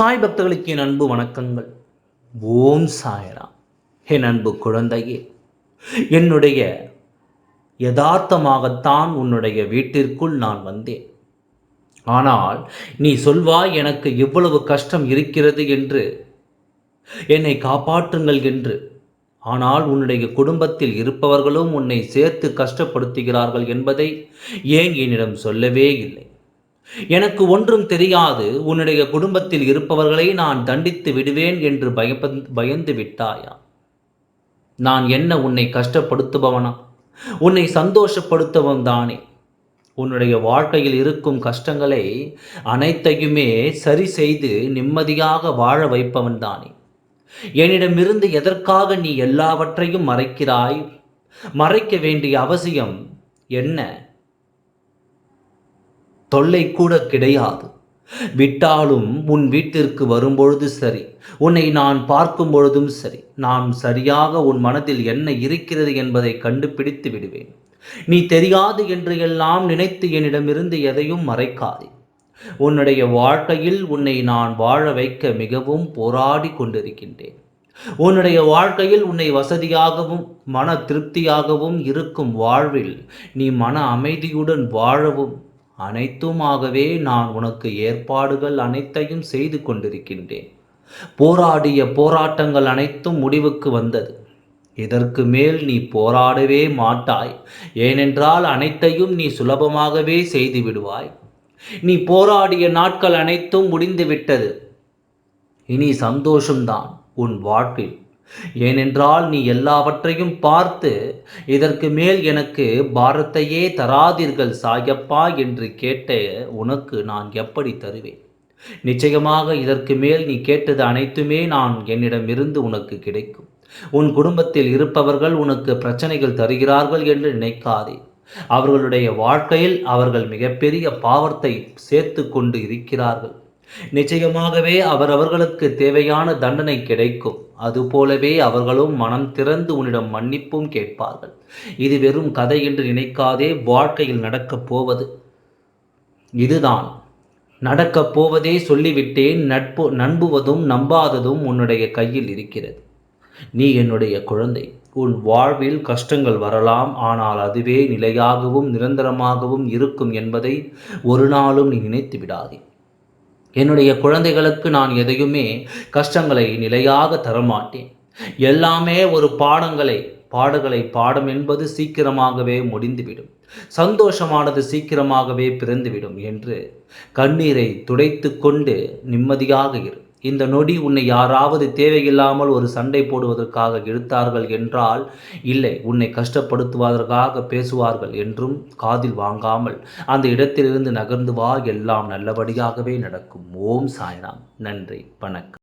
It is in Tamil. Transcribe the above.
சாய் பக்தர்களுக்கு என் அன்பு வணக்கங்கள். ஓம் சாயரா என் அன்பு குழந்தையே என்னுடைய யதார்த்தமாகத்தான் உன்னுடைய வீட்டிற்குள் நான் வந்தேன். ஆனால் நீ சொல்வாய் எனக்கு எவ்வளவு கஷ்டம் இருக்கிறது என்று என்னை காப்பாற்றுங்கள் என்று. ஆனால் உன்னுடைய குடும்பத்தில் இருப்பவர்களும் உன்னை சேர்த்து கஷ்டப்படுத்துகிறார்கள் என்பதை ஏன் என்னிடம் சொல்லவே இல்லை? எனக்கு ஒன்றும் தெரியாது உன்னுடைய குடும்பத்தில் இருப்பவர்களை நான் தண்டித்து விடுவேன் என்று பயப்ப பயந்து விட்டாயா நான் என்ன உன்னை கஷ்டப்படுத்துபவனா? உன்னை சந்தோஷப்படுத்தவன் தானே. உன்னுடைய வாழ்க்கையில் இருக்கும் கஷ்டங்களை அனைத்தையுமே சரி செய்து நிம்மதியாக வாழ வைப்பவன் தானே. என்னிடமிருந்து எதற்காக நீ எல்லாவற்றையும் மறைக்கிறாய்? மறைக்க வேண்டிய அவசியம் என்ன? தொல்லை கூட கிடையாது. விட்டாலும் உன் வீட்டிற்கு வரும்பொழுது சரி. உன்னை நான் பார்க்கும் பொழுதும் சரி. நான் சரியாக உன் மனதில் என்ன இருக்கிறது என்பதை கண்டுபிடித்து விடுவேன். நீ தெரியாது என்று எல்லாம் நினைத்து என்னிடமிருந்து எதையும் மறைக்காதே. உன்னுடைய வாழ்க்கையில் உன்னை நான் வாழ வைக்க மிகவும் போராடி கொண்டிருக்கின்றேன். உன்னுடைய வாழ்க்கையில் உன்னை வசதியாகவும் மன திருப்தியாகவும் இருக்கும் வாழ்வில் நீ மன அமைதியுடன் வாழவும் அனைத்துமாகவே நான் உனக்கு ஏற்பாடுகள் அனைத்தையும் செய்து கொண்டிருக்கின்றேன். போராடிய போராட்டங்கள் அனைத்தும் முடிவுக்கு வந்தது. இதற்கு மேல் நீ போராடவே மாட்டாய். ஏனென்றால் அனைத்தையும் நீ சுலபமாகவே செய்து விடுவாய். நீ போராடிய நாட்கள் அனைத்தும் முடிந்துவிட்டது இனி சந்தோஷம்தான் உன் வாழ்க்கை ஏனென்றால் நீ எல்லாவற்றையும் பார்த்து இதற்கு மேல் எனக்கு பாரத்தையே தராதீர்கள் சாயப்பா என்று கேட்ட உனக்கு நான் எப்படி தருவேன்? நிச்சயமாக இதற்கு மேல் நீ கேட்டது அனைத்துமே நான் என்னிடமிருந்து உனக்கு கிடைக்கும். உன் குடும்பத்தில் இருப்பவர்கள் உனக்கு பிரச்சனைகள் தருகிறார்கள் என்று நினைக்காதே. அவர்களுடைய வாழ்க்கையில் அவர்கள் மிகப்பெரிய பாவத்தை சேர்த்து கொண்டு இருக்கிறார்கள். நிச்சயமாகவே அவரவர்களுக்கு தேவையான தண்டனை கிடைக்கும். அதுபோலவே அவர்களும் மனம் திறந்து உன்னிடம் மன்னிப்பும் கேட்பார்கள். இது வெறும் கதை என்று நினைக்காதே வாழ்க்கையில் நடக்கப் போவது. இதுதான். நடக்கப் போவதே சொல்லிவிட்டேன் நட்பு நம்புவதும் நம்பாததும் உன்னுடைய கையில் இருக்கிறது. நீ என்னுடைய குழந்தை. உன் வாழ்வில் கஷ்டங்கள் வரலாம் ஆனால் அதுவே நிலையாகவும் நிரந்தரமாகவும் இருக்கும் என்பதை ஒரு நாளும் நீ நினைத்து விடாதே என்னுடைய குழந்தைகளுக்கு நான் எதையுமே கஷ்டங்களை நிலையாக தரமாட்டேன். எல்லாமே ஒரு பாடங்களை பாடுகளை பாடம் என்பது சீக்கிரமாகவே முடிந்துவிடும். சந்தோஷமானது சீக்கிரமாகவே பிறந்துவிடும் என்று கண்ணீரை துடைத்து கொண்டு நிம்மதியாக இரு. இந்த நொடி உன்னை யாராவது தேவையில்லாமல் ஒரு சண்டை போடுவதற்காக இழுத்தார்கள் என்றால் இல்லை உன்னை கஷ்டப்படுத்துவதற்காக பேசுவார்கள் என்றும் காதில் வாங்காமல் அந்த இடத்திலிருந்து நகர்ந்து வா எல்லாம் நல்லபடியாகவே நடக்கும். ஓம் சாய்ராம். நன்றி வணக்கம்.